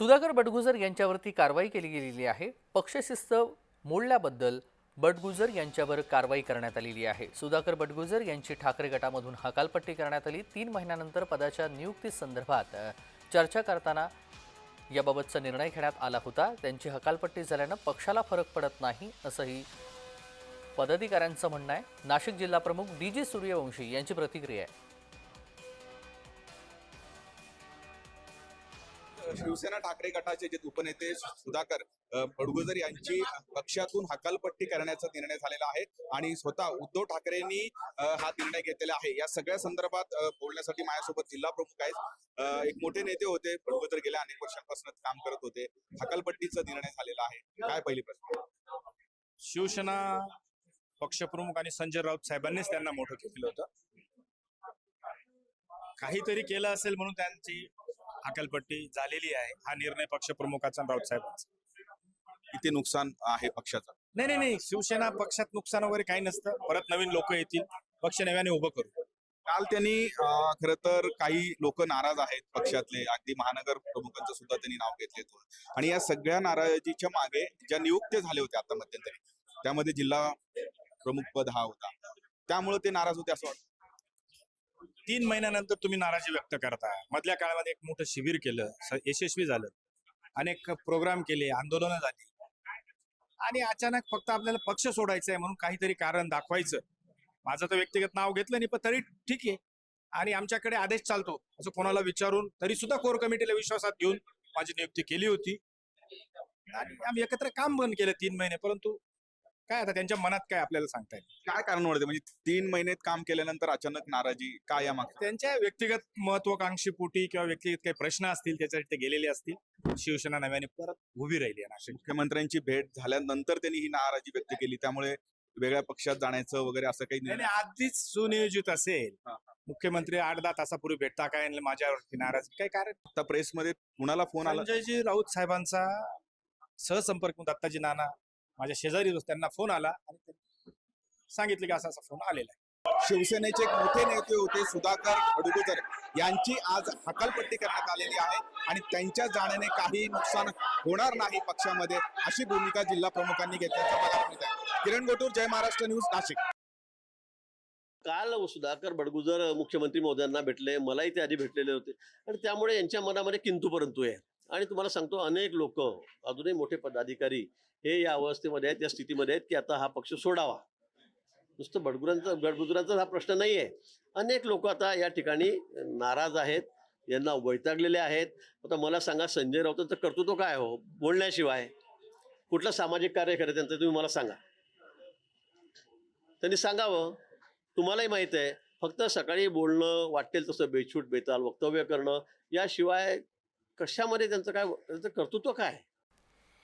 सुधाकर बडगुजर यांच्यावरती कारवाई केली गेलेली आहे. पक्षशिस्त मोडल्याबद्दल बडगुजर यांच्यावर कारवाई करण्यात आलेली आहे. सुधाकर बडगुजर यांची ठाकरे गटामधून हकालपट्टी करण्यात आली. तीन महिन्यानंतर पदाच्या नियुक्तीसंदर्भात चर्चा करताना याबाबतचा निर्णय घेण्यात आला होता. त्यांची हकालपट्टी झाल्यानं पक्षाला फरक पडत नाही असंही पदाधिकाऱ्यांचं म्हणणं आहे. नाशिक जिल्हा प्रमुख डी जी सूर्यवंशी यांची प्रतिक्रिया आहे. शिवसेना ठाकरे गटाचे जे उपनेते सुधाकर अ, बडगुजर यांची पक्षातून हकालपट्टी करण्याचा निर्णय झालेला आहे आणि स्वतः उद्धव ठाकरेंनी हा निर्णय घेतलेला आहे. या सगळ्या संदर्भात बोलण्यासाठी माझ्यासोबत जिल्हा प्रमुख आहेत. एक मोठे नेते होते बडगुजर गेल्या अनेक वर्षांपासून काम करत होते. हकालपट्टीचा निर्णय झालेला आहे. काय पहिली प्रश्न? शिवसेना पक्षप्रमुख आणि संजय राऊत साहेबांनीच त्यांना मोठं केलं होतं. काहीतरी केलं असेल म्हणून त्यांची हकालपट्टी झालेली आहे. हा निर्णय पक्षप्रमुखाचा आणि राऊत साहेबांचा. किती नुकसान आहे पक्षाचं? नाही नाही नाही. शिवसेना पक्षात नुकसान वगैरे काही नसतं. परत नवीन लोक येतील. पक्ष नव्याने उभं करू. काल त्यांनी खरं तर काही लोक नाराज आहेत पक्षातले. अगदी महानगर प्रमुखांचं सुद्धा त्यांनी नाव घेतले आणि या सगळ्या नाराजीच्या मागे ज्या नियुक्त्या झाल्या होत्या आता मध्यंतरी त्यामध्ये जिल्हा प्रमुख पद हा होता. त्यामुळे ते नाराज होते असं वाटतं. तीन महिन्यानंतर तुम्ही नाराजी व्यक्त करता. मधल्या काळामध्ये एक मोठं शिबिर केलं यशस्वी झालं. अनेक प्रोग्राम केले आंदोलनं झाली. आणि अचानक फक्त आपल्याला पक्ष सोडायचा आहे म्हणून काहीतरी कारण दाखवायचं. माझं तर व्यक्तिगत नाव घेतलं नाही पण तरी ठीक आहे. आणि आमच्याकडे आदेश चालतो. असं कोणाला विचारून तरी सुद्धा कोर कमिटीला विश्वासात घेऊन माझी नियुक्ती केली होती. आणि आम्ही एकत्र काम बंद केलं तीन महिने परंतु काय आता त्यांच्या मनात काय आपल्याला सांगता येईल? काय कारण वाटते म्हणजे तीन महिन्यात काम केल्यानंतर अचानक नाराजी काय या मागचं त्यांच्या व्यक्तिगत महत्वाकांक्षी पोटी किंवा व्यक्तिगत काही प्रश्न असतील त्याच्यासाठी ते गेलेले असतील. शिवसेना नव्याने परत उभी राहिली आहे नाशिक मुख्यमंत्र्यांची भेट झाल्यानंतर त्यांनी ही नाराजी व्यक्त केली. त्यामुळे वेगळ्या पक्षात जाण्याचं वगैरे असं काही निर्णय आधीच सुनियोजित असेल. मुख्यमंत्री आठ दहा तासापूर्वी भेटता काय माझ्यावरती नाराज? काय कारण? आता प्रेसमध्ये कुणाला फोन आला? संजयजी राऊत साहेबांचा सहसंपर्क दत्ताजी नाना. माझ्या शेजारी त्यांना फोन आला आणि सांगितलं की असा असा फोन आलेला आहे. शिवसेनेचे एक मोठे नेते होते सुधाकर बडगुजर यांची आज हकालपट्टी करण्यात आलेली आहे आणि त्यांच्या जाण्याने काही नुकसान होणार नाही पक्षामध्ये अशी भूमिका जिल्हा प्रमुखांनी घेतल्याचं बघायला मिळत आहे. किरण गोटूर जय महाराष्ट्र न्यूज नाशिक. काल सुधाकर बडगुजर मुख्यमंत्री मोदयांना भेटले मलाही ते आधी भेटलेले होते. आणि त्यामुळे यांच्या मनामध्ये किंतु परंतु आहे. आणि तुम्हाला सांगतो अनेक लोक अजूनही मोठे पदाधिकारी हे या अवस्थेमध्ये आहेत या स्थितीमध्ये आहेत की आता हा पक्ष सोडावा. नुसतं बडगुरांचा गडबुजुरांचा हा प्रश्न नाही आहे अनेक लोक आता या ठिकाणी नाराज आहेत यांना वैतागलेले आहेत. आता मला सांगा संजय राऊतांचं कर्तृत्व काय हो? बोलण्याशिवाय. कुठलं सामाजिक कार्य करत त्यांचं तुम्ही मला सांगा. त्यांनी सांगावं. तुम्हालाही माहीत आहे फक्त सकाळी बोलणं वाटेल तसं बेछूट बेताल वक्तव्य करणं याशिवाय कशामध्ये त्यांचं काय त्यांचं कर्तृत्व काय आहे?